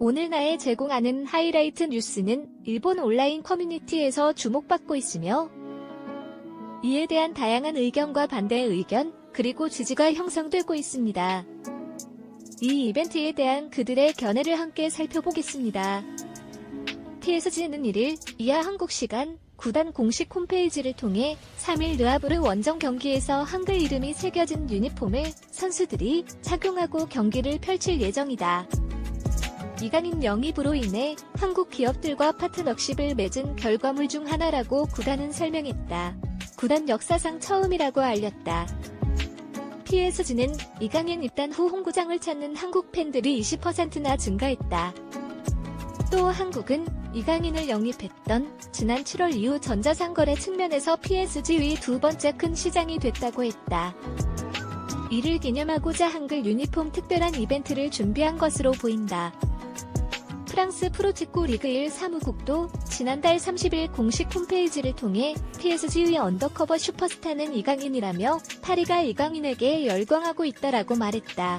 오늘 나에 제공하는 하이라이트 뉴스는 일본 온라인 커뮤니티에서 주목받고 있으며 이에 대한 다양한 의견과 반대의 의견, 그리고 지지가 형성되고 있습니다. 이 이벤트에 대한 그들의 견해를 함께 살펴보겠습니다. TSG는 1일 이하 한국 시간 구단 공식 홈페이지를 통해 3일 르아브르 원정 경기에서 한글 이름이 새겨진 유니폼을 선수들이 착용하고 경기를 펼칠 예정이다. 이강인 영입으로 인해 한국 기업들과 파트너십을 맺은 결과물 중 하나라고 구단은 설명했다. 구단 역사상 처음이라고 알렸다. PSG는 이강인 입단 후 홍구장을 찾는 한국 팬들이 20%나 증가했다. 또 한국은 이강인을 영입했던 지난 7월 이후 전자상거래 측면에서 PSG의 두 번째 큰 시장이 됐다고 했다. 이를 기념하고자 한글 유니폼 특별한 이벤트를 준비한 것으로 보인다. 프랑스 프로축구 리그 1 사무국도 지난달 30일 공식 홈페이지를 통해 PSG의 언더커버 슈퍼스타는 이강인이라며 파리가 이강인에게 열광하고 있다라고 말했다.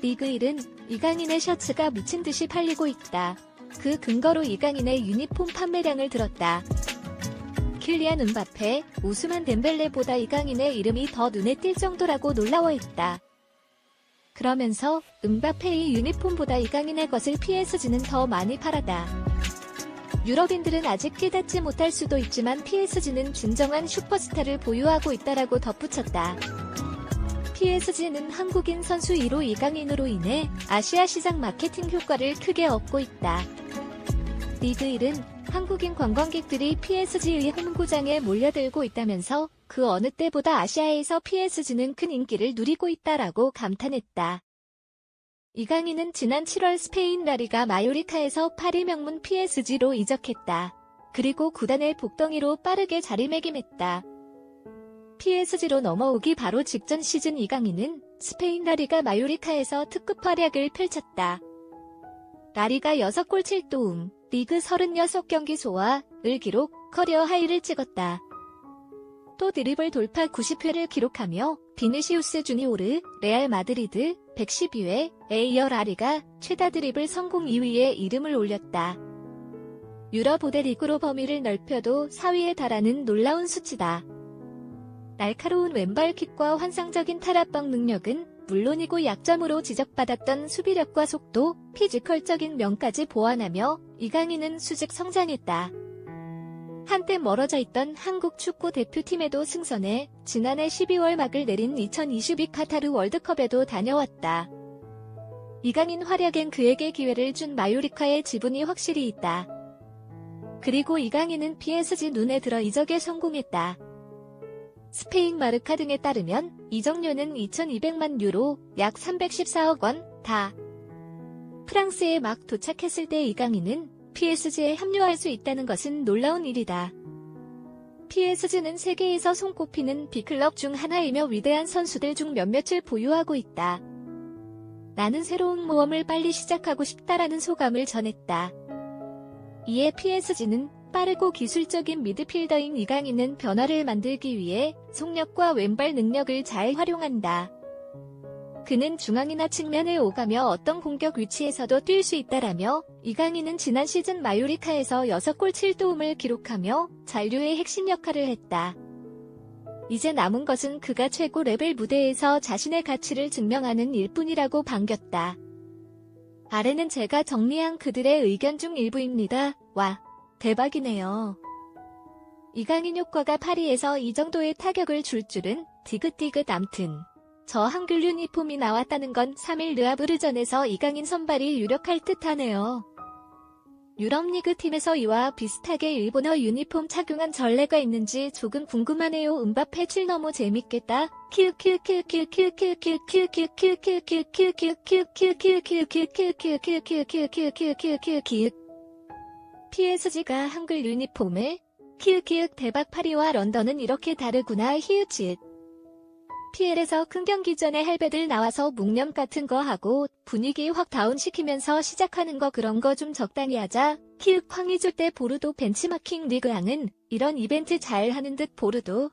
리그 1은 이강인의 셔츠가 미친 듯이 팔리고 있다. 그 근거로 이강인의 유니폼 판매량을 들었다. 킬리안 은바페, 우스만 덴벨레보다 이강인의 이름이 더 눈에 띌 정도라고 놀라워했다. 그러면서 은바페의 유니폼보다 이강인의 것을 PSG는 더 많이 팔았다. 유럽인들은 아직 깨닫지 못할 수도 있지만 PSG는 진정한 슈퍼스타를 보유하고 있다라고 덧붙였다. PSG는 한국인 선수 1호 이강인으로 인해 아시아 시장 마케팅 효과를 크게 얻고 있다. 리그 1은 한국인 관광객들이 PSG의 홈구장에 몰려들고 있다면서 그 어느 때보다 아시아에서 PSG는 큰 인기를 누리고 있다라고 감탄했다. 이강인은 지난 7월 스페인 라리가 마요리카에서 파리 명문 PSG로 이적했다. 그리고 구단의 복덩이로 빠르게 자리매김했다. PSG로 넘어오기 바로 직전 시즌 이강인은 스페인 라리가 마요리카에서 특급 활약을 펼쳤다. 라리가 6골 7도움, 리그 36경기 소화을 기록, 커리어 하이를 찍었다. 또 드리블 돌파 90회를 기록하며 비니시우스 주니오르, 레알 마드리드 112회 에이어 라리가 최다 드리블 성공 2위에 이름을 올렸다. 유럽 5대 리그로 범위를 넓혀도 4위에 달하는 놀라운 수치다. 날카로운 왼발킥과 환상적인 탈압박 능력은 물론이고 약점으로 지적받았던 수비력과 속도, 피지컬적인 면까지 보완하며 이강인은 수직 성장했다. 한때 멀어져 있던 한국 축구 대표팀에도 승선해 지난해 12월 막을 내린 2022 카타르 월드컵에도 다녀왔다. 이강인 활약엔 그에게 기회를 준 마요리카의 지분이 확실히 있다. 그리고 이강인은 PSG 눈에 들어 이적에 성공했다. 스페인 마르카 등에 따르면 이적료는 2,200만 유로, 약 314억 원, 다. 프랑스에 막 도착했을 때 이강인은 PSG에 합류할 수 있다는 것은 놀라운 일이다. PSG는 세계에서 손꼽히는 B클럽 중 하나이며 위대한 선수들 중 몇몇을 보유하고 있다. 나는 새로운 모험을 빨리 시작하고 싶다라는 소감을 전했다. 이에 PSG는 빠르고 기술적인 미드필더인 이강인은 변화를 만들기 위해 속력과 왼발 능력을 잘 활용한다. 그는 중앙이나 측면을 오가며 어떤 공격 위치에서도 뛸 수 있다라며 이강인은 지난 시즌 마요리카에서 6골 7도움을 기록하며 잔류의 핵심 역할을 했다. 이제 남은 것은 그가 최고 레벨 무대에서 자신의 가치를 증명하는 일뿐이라고 반겼다. 아래는 제가 정리한 그들의 의견 중 일부입니다. 와, 대박이네요. 이강인 효과가 파리에서 이 정도의 타격을 줄 줄은 디귿디귿 암튼. 저 한글 유니폼이 나왔다는 건 3일 르아브르전에서 이강인 선발이 유력할 듯하네요. 유럽 리그 팀에서 이와 비슷하게 일본어 유니폼 착용한 전례가 있는지 조금 궁금하네요. 음바페 칠 너무 재밌겠다. PSG가 한글 유니폼을 키읔키읔 대박 파리와 런던은 이렇게 다르구나 히읗이 읗 PL에서 큰 경기 전에 할배들 나와서 묵념 같은 거 하고 분위기 확 다운시키면서 시작하는 거 그런 거 좀 적당히 하자. 키읔 황희줄 때 보르도 벤치마킹 리그양은 이런 이벤트 잘 하는 듯 보르도.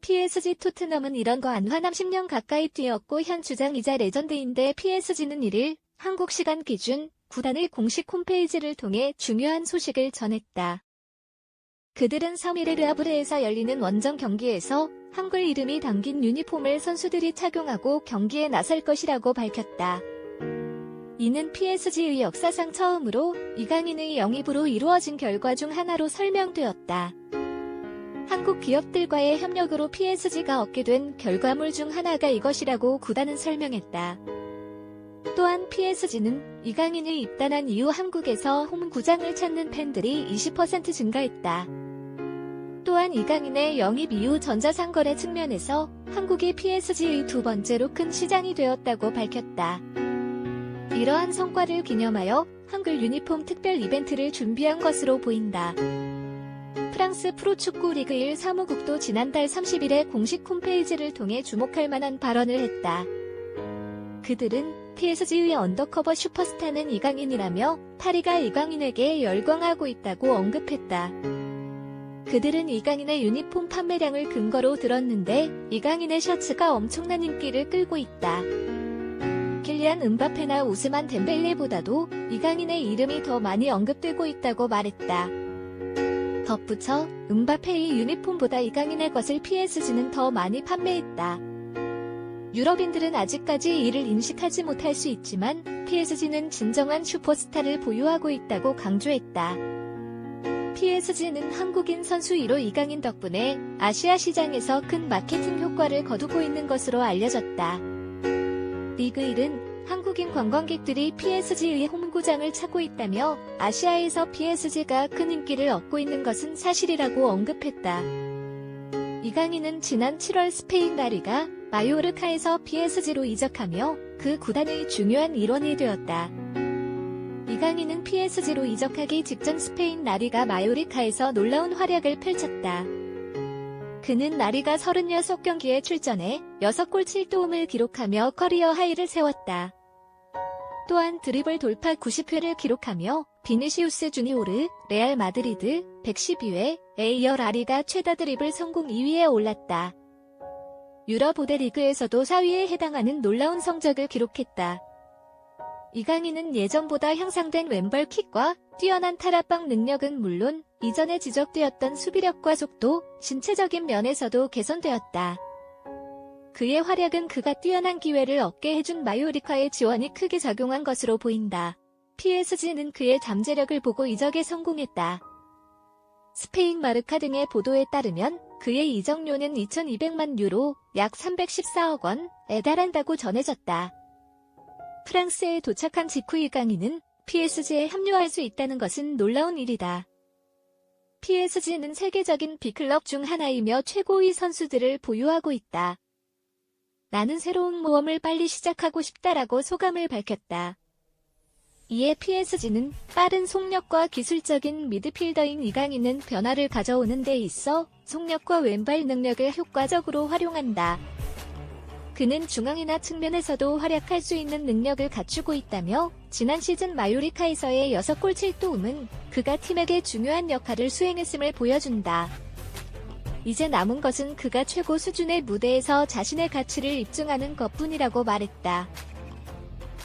PSG 토트넘은 이런 거 안 화남 10년 가까이 뛰었고 현 주장이자 레전드인데 PSG는 1일 한국 시간 기준 구단의 공식 홈페이지를 통해 중요한 소식을 전했다. 그들은 3일에 르아브르에서 열리는 원정 경기에서 한글 이름이 담긴 유니폼을 선수들이 착용하고 경기에 나설 것이라고 밝혔다. 이는 PSG의 역사상 처음으로 이강인의 영입으로 이루어진 결과 중 하나로 설명되었다. 한국 기업들과의 협력으로 PSG가 얻게 된 결과물 중 하나가 이것이라고 구단은 설명했다. 또한 PSG는 이강인이 입단한 이후 한국에서 홈 구장을 찾는 팬들이 20% 증가했다. 또한 이강인의 영입 이후 전자상거래 측면에서 한국이 PSG의 두 번째로 큰 시장이 되었다고 밝혔다. 이러한 성과를 기념하여 한글 유니폼 특별 이벤트를 준비한 것으로 보인다. 프랑스 프로축구 리그 1 사무국도 지난달 30일에 공식 홈페이지를 통해 주목할 만한 발언을 했다. 그들은 PSG의 언더커버 슈퍼스타는 이강인이라며 파리가 이강인에게 열광하고 있다고 언급했다. 그들은 이강인의 유니폼 판매량을 근거로 들었는데 이강인의 셔츠가 엄청난 인기를 끌고 있다. 킬리안 은바페나 우스만 덴벨레보다도 이강인의 이름이 더 많이 언급되고 있다고 말했다. 덧붙여 은바페의 유니폼보다 이강인의 것을 PSG는 더 많이 판매했다. 유럽인들은 아직까지 이를 인식하지 못할 수 있지만 PSG는 진정한 슈퍼스타를 보유하고 있다고 강조했다. PSG는 한국인 선수 1호 이강인 덕분에 아시아 시장에서 큰 마케팅 효과를 거두고 있는 것으로 알려졌다. 리그 1은 한국인 관광객들이 PSG의 홈구장을 찾고 있다며 아시아에서 PSG가 큰 인기를 얻고 있는 것은 사실이라고 언급했다. 이강인은 지난 7월 스페인 나리가 마요르카에서 PSG로 이적하며 그 구단의 중요한 일원이 되었다. 이강인은 PSG로 이적하기 직전 스페인 나리가 마요리카에서 놀라운 활약을 펼쳤다. 그는 나리가 36경기에 출전해 6골 7도움을 기록하며 커리어 하이를 세웠다. 또한 드리블 돌파 90회를 기록하며 비니시우스 주니오르, 레알 마드리드 112회, 에이어 라리가 최다 드리블 성공 2위에 올랐다. 유럽 5대 리그에서도 4위에 해당하는 놀라운 성적을 기록했다. 이강인은 예전보다 향상된 왼발 킥과 뛰어난 탈압박 능력은 물론 이전에 지적되었던 수비력과 속도, 신체적인 면에서도 개선되었다. 그의 활약은 그가 뛰어난 기회를 얻게 해준 마요리카의 지원이 크게 작용한 것으로 보인다. PSG는 그의 잠재력을 보고 이적에 성공했다. 스페인 마르카 등의 보도에 따르면 그의 이적료는 2,200만 유로, 약 314억 원에 달한다고 전해졌다. 프랑스에 도착한 직후 이강인은 PSG에 합류할 수 있다는 것은 놀라운 일이다. PSG는 세계적인 B클럽 중 하나이며 최고의 선수들을 보유하고 있다. 나는 새로운 모험을 빨리 시작하고 싶다라고 소감을 밝혔다. 이에 PSG는 빠른 속력과 기술적인 미드필더인 이강인은 변화를 가져오는 데 있어 속력과 왼발 능력을 효과적으로 활용한다. 그는 중앙이나 측면에서도 활약할 수 있는 능력을 갖추고 있다며 지난 시즌 마요리카에서의 6골 7도움은 그가 팀에게 중요한 역할을 수행했음을 보여준다. 이제 남은 것은 그가 최고 수준의 무대에서 자신의 가치를 입증하는 것뿐이라고 말했다.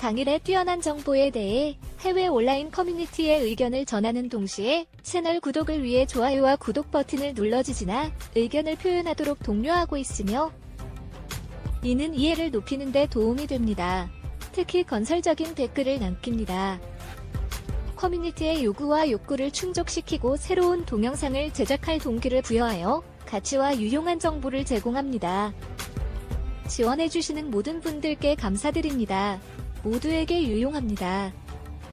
당일의 뛰어난 정보에 대해 해외 온라인 커뮤니티의 의견을 전하는 동시에 채널 구독을 위해 좋아요와 구독 버튼을 눌러주지나 의견을 표현하도록 독려하고 있으며 이는 이해를 높이는 데 도움이 됩니다. 특히 건설적인 댓글을 남깁니다. 커뮤니티의 요구와 욕구를 충족시키고 새로운 동영상을 제작할 동기를 부여하여 가치와 유용한 정보를 제공합니다. 지원해주시는 모든 분들께 감사드립니다. 모두에게 유용합니다.